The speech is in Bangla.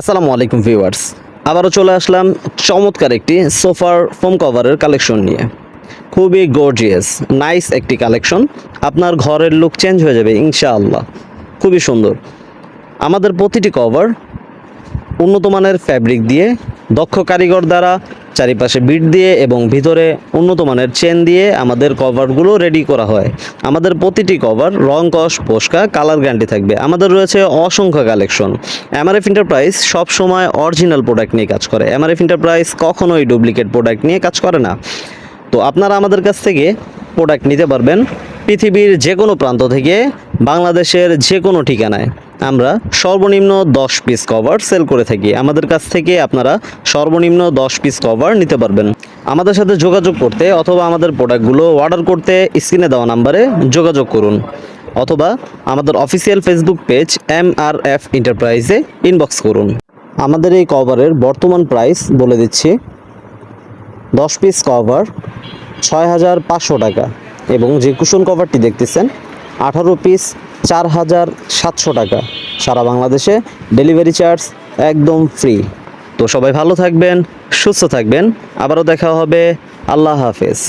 আসসালামু আলাইকুম ভিউয়ার্স। আবারও চলে আসলাম চমৎকার একটি সোফার ফোম কভারের কালেকশন নিয়ে। খুবই গর্জিয়াস নাইস একটি কালেকশন। আপনার ঘরের লুক চেঞ্জ হয়ে যাবে ইনশাআল্লাহ। খুবই সুন্দর। আমাদের প্রতিটি কভার উন্নত মানের ফ্যাব্রিক দিয়ে, দক্ষ কারিগর দ্বারা চারিপাশে বিট দিয়ে এবং ভিতরে উন্নত মানের চেন দিয়ে আমাদের কভারগুলো রেডি করা হয়। আমাদের প্রতিটি কভার রং কস পোস্কা কালার গ্যারান্টি থাকবে। আমাদের রয়েছে অসংখ্য কালেকশন এমআরএফ এন্টারপ্রাইজ সব সময় অরিজিনাল প্রোডাক্ট নিয়ে কাজ করে। এমআরএফ এন্টারপ্রাইজ কখনোই ডুপ্লিকেট প্রোডাক্ট নিয়ে কাজ করে না। তো আপনারা আমাদের কাছ থেকে প্রোডাক্ট নিতে পারবেন। পৃথিবীর যে কোনো প্রান্ত থেকে বাংলাদেশের যে কোনো ঠিকানায় আমরা সর্বনিম্ন দশ পিস কভার সেল করে থাকি। আমাদের কাছ থেকে আপনারা সর্বনিম্ন দশ পিস কভার নিতে পারবেন। আমাদের সাথে যোগাযোগ করতে অথবা আমাদের প্রোডাক্টগুলো অর্ডার করতে স্ক্রিনে দেওয়া নাম্বারে যোগাযোগ করুন। অথবা আমাদের official Facebook page M R F এন্টারপ্রাইজে inbox করুন। আমাদের এই কভারের বর্তমান প্রাইস বলে দিচ্ছি দশ পিস কভার ছয় হাজার পাঁচশো টাকা। এবং যে কুশন কভারটি দেখতেছেন, আঠারো পিস চার হাজার সাতশো টাকা। সারা বাংলাদেশে ডেলিভারি চার্জ একদম ফ্রি তো সবাই ভালো থাকবেন, সুস্থ থাকবেন। আবারও দেখা হবে। আল্লাহ হাফেজ।